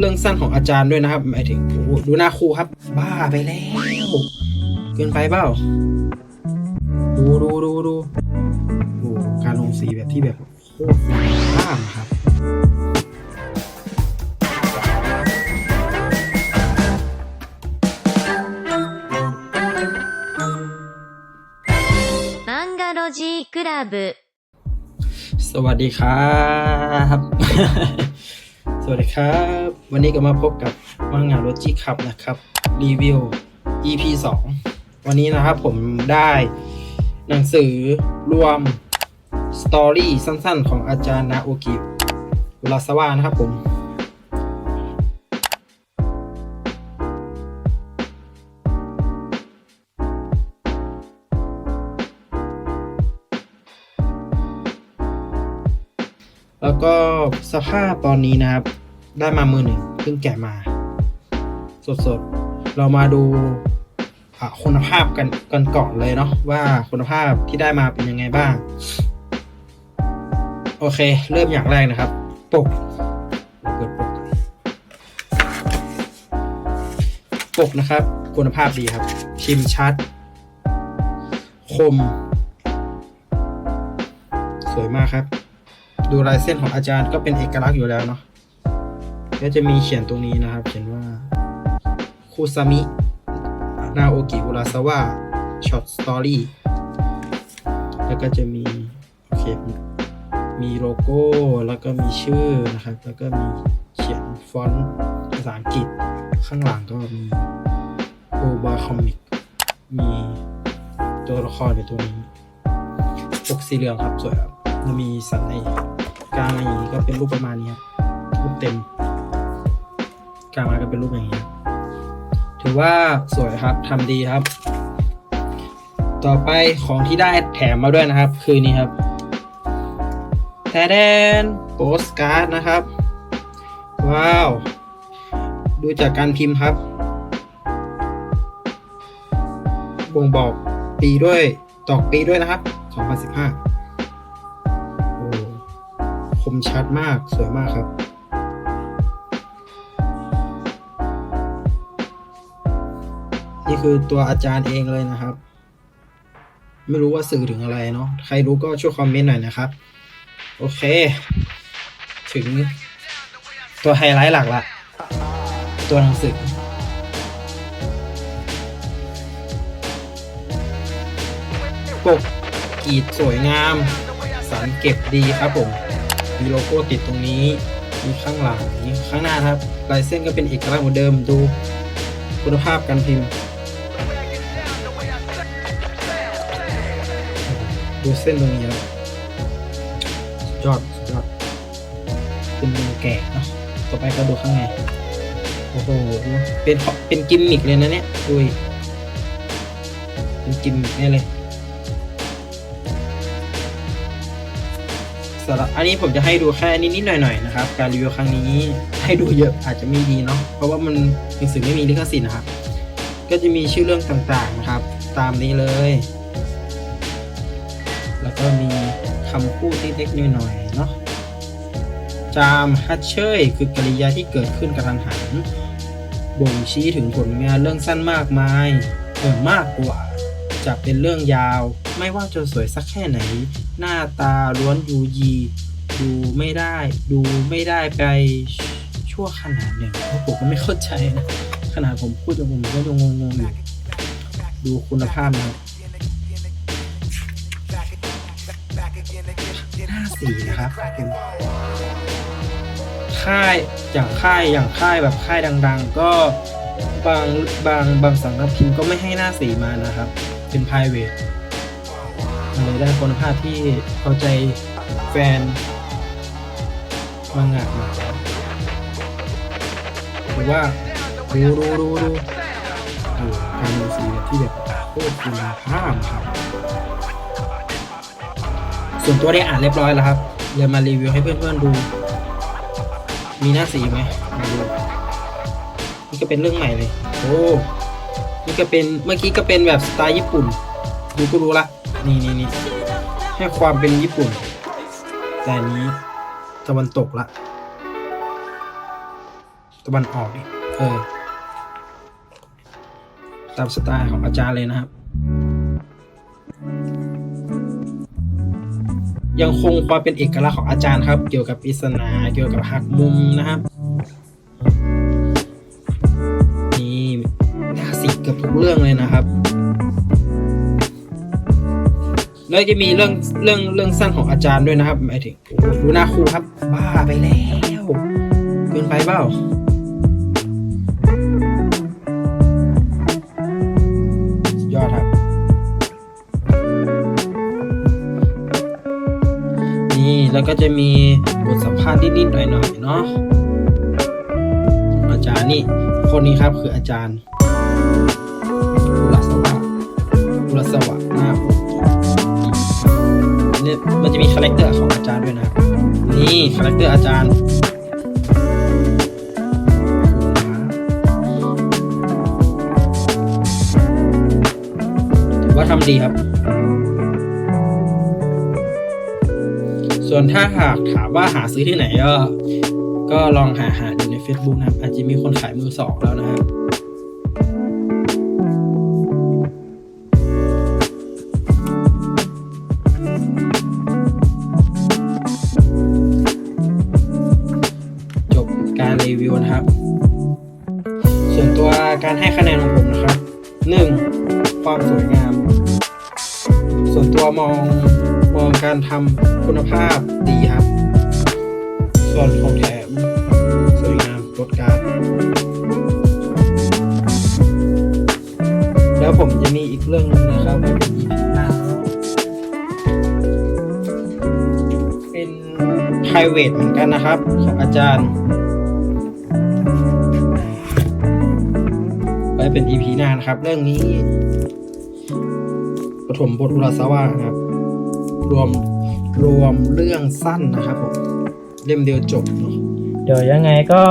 เรื่องสั้นของอาจารย์ด้วยนะครับหมายถึงโอ้ดูหน้าครูครับ บ้าไปแล้วเกินไปเปล่าดูดูดูดูโอ้การลงสีแบบที่แบบโคตรข้าครับมังกาโรจีคลับสวัสดีครับ สวัสดีครับ วันนี้ก็มาพบกับว่างงานรถจีขับนะครับ รีวิว EP 2 วันนี้นะครับผมได้หนังสือรวมสตอรี่สั้นๆ ของอาจารย์นาโอกิอุราสวานะครับผม สภาพตอนนี้นะครับ ได้มามือหนึ่งเพิ่งแกะมา สดๆ เรามาดูคุณภาพกันกันก่อนเลยเนาะว่าคุณภาพที่ได้มาเป็นยังไงบ้าง โอเค เริ่มอย่างแรกนะครับ ปกเปิดปกปกนะครับ คุณภาพดีครับ ชิมชัด คม สวยมากครับ ดูลายเส้นของอาจารย์ก็เป็นเอกลักษณ์อยู่แล้วเนาะก็จะมีเขียนตรงนี้นะครับ เขียนว่าคูซามินาโอกิอุราซาวะช็อตสตอรี่แล้วก็จะมีโอเคมีโลโก้แล้วก็มีชื่อนะครับ แล้วก็มีเขียนฟอนต์ภาษาอังกฤษข้างหลังก็มีโอบาคอมิกมีตัวละครในตัวนี้ปกสีเหลืองครับสวยครับแล้วมีสันใน กลางอะไรอย่างนี้ก็เป็นรูปประมาณนี้ครับรูปเต็ม กลางมาก็เป็นรูปอย่างนี้ ถือว่าสวยครับทำดีครับ ต่อไปของที่ได้แถมมาด้วยนะครับ คือนี่ครับแทแดนโปสการ์ดนะครับ ว้าว ดูจากการพิมพ์ครับบ่งบอกปีด้วยตอกปีด้วยนะครับ 2015โอ้ คมชัดมากสวยมากครับ นี่คือตัวอาจารย์เองเลยนะครับ ไม่รู้ว่าสื่อถึงอะไรเนาะใครรู้ก็ช่วยคอมเมนต์หน่อยนะครับ โอเค ถึงตัวไฮไลท์หลักละตัวหนังสือปกกรีดสวยงามสารเก็บดีครับผม มีโลโก้ติดตรงนี้ มีข้างหลังมีข้างหน้าครับ ลายเส้นก็เป็นเอกลักษณ์เหมือนเดิมดูคุณภาพการพิมพ์ ดูเส้นตรงนี้ครับยอดสุดยอดเป็นมือแกะเนาะต่อไปก็ดูข้างในโอ้โหเป็นเป็นกิมมิกเลยนะเนี่ยดูเป็นกิมมิกเนี่ยเลย สำหรับอันนี้ผมจะให้ดูแค่นิดๆหน่อยๆนะครับ การรีวิวครั้งนี้ให้ดูเยอะอาจจะไม่ดีเนาะเพราะว่ามันหนังสือไม่มีลิขสิทธิ์นะครับ ก็จะมีชื่อเรื่องต่างๆนะครับ ตามนี้เลย แล้วก็มีคำพูดเล็กๆหน่อยๆเนาะจามฮัตเชยคือกริยาที่เกิดขึ้นกระทันหันบ่งชี้ถึงผลงานเรื่องสั้นมากมายเออมากกว่าจะเป็นเรื่องยาว ไม่ว่าจะสวยสักแค่ไหน หน้าตาล้วนดูยี ดูไม่ได้ ดูไม่ได้ไปชั่วขนาดหนึ่งเพราะผมก็ไม่เข้าใจนะขนาดผมพูดจนผมก็ยังงงๆอยู่ดูคุณภาพนะครับหน้าสีนะครับเป็นค่ายอย่างค่ายอย่างค่ายแบบค่ายดัง ๆ ก็บางบางบางสังกัดพิมพ์ก็ไม่ให้หน้าสีมานะครับ เป็น private มันเลย ได้คุณภาพที่เข้าใจแฟนมังงะมาหรือว่าดูดูดูดูการดูสีที่แบบโคตรคุณภาพครับ ส่วนตัวได้อ่านเรียบร้อยแล้วครับเลยมารีวิวให้เพื่อนๆดู มีหน้าสีไหมมาดูนี่ก็เป็นเรื่องใหม่เลย โอ้ นี่ก็เป็น เมื่อกี้ก็เป็นแบบสไตล์ญี่ปุ่น ดูก็รู้ละ นี่นี่นี่ให้ความเป็นญี่ปุ่น แต่นี้ตะวันตกละ ตะวันออกดิเออ ตามสไตล์ของอาจารย์เลยนะครับ ยังคงความเป็นเอกลักษณ์ของอาจารย์ครับ เกี่ยวกับปริศนาเกี่ยวกับหักมุมนะครับนี่นาสิกเกับทุกเรื่องเลยนะครับ แล้วจะมีเรื่องเรื่องเรื่องสั้นของอาจารย์ด้วยนะครับหมายถึงโอ้โหดูหน้าครูครับ บ้าไปแล้วเกินไปเปล่าสุดยอดครับ นี่แล้วก็จะมีบทสัมภาษณ์นิดๆหน่อยๆเนาะอาจารย์นี่คนนี้ครับคืออาจารย์ ด้วยนะครับ นี่คาแรคเตอร์อาจารย์ถือว่าทำดีครับ ส่วนถ้าหากถามว่าหาซื้อที่ไหนก็ ก็ลองหาหาดูใน Facebook นะครับ อาจจะมีคนขายมือสองแล้วนะครับ การให้คะแนนของผมนะครับ 1. ความสวยงาม ส่วนตัวมองมองการทำคุณภาพดีครับ ส่วนของแถมสวยงามรถการแล้วผมจะมีอีกเรื่องหนึงนะครับเป็น EP หน้าเนอะเป็น private เหมือนกันนะครับ ของอาจารย์ เป็น EP หน้านะครับ เรื่องนี้ปฐมบทอุราสาวาครับ รวมรวมเรื่องสั้นนะครับผมเล่มเดียวจบเนาะเดี๋ยวยังไงก็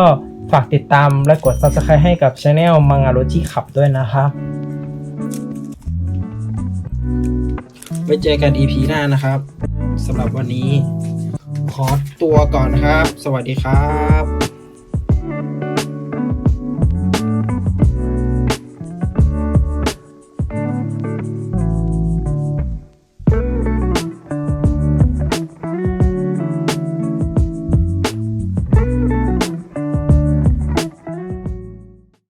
ฝากติดตามและกด subscribe ให้กับ Channel มังงาโรจิขับด้วยนะครับไว้เจอกัน EP หน้านะครับสำหรับวันนี้ ขอตัวก่อนนะครับ สวัสดีครับ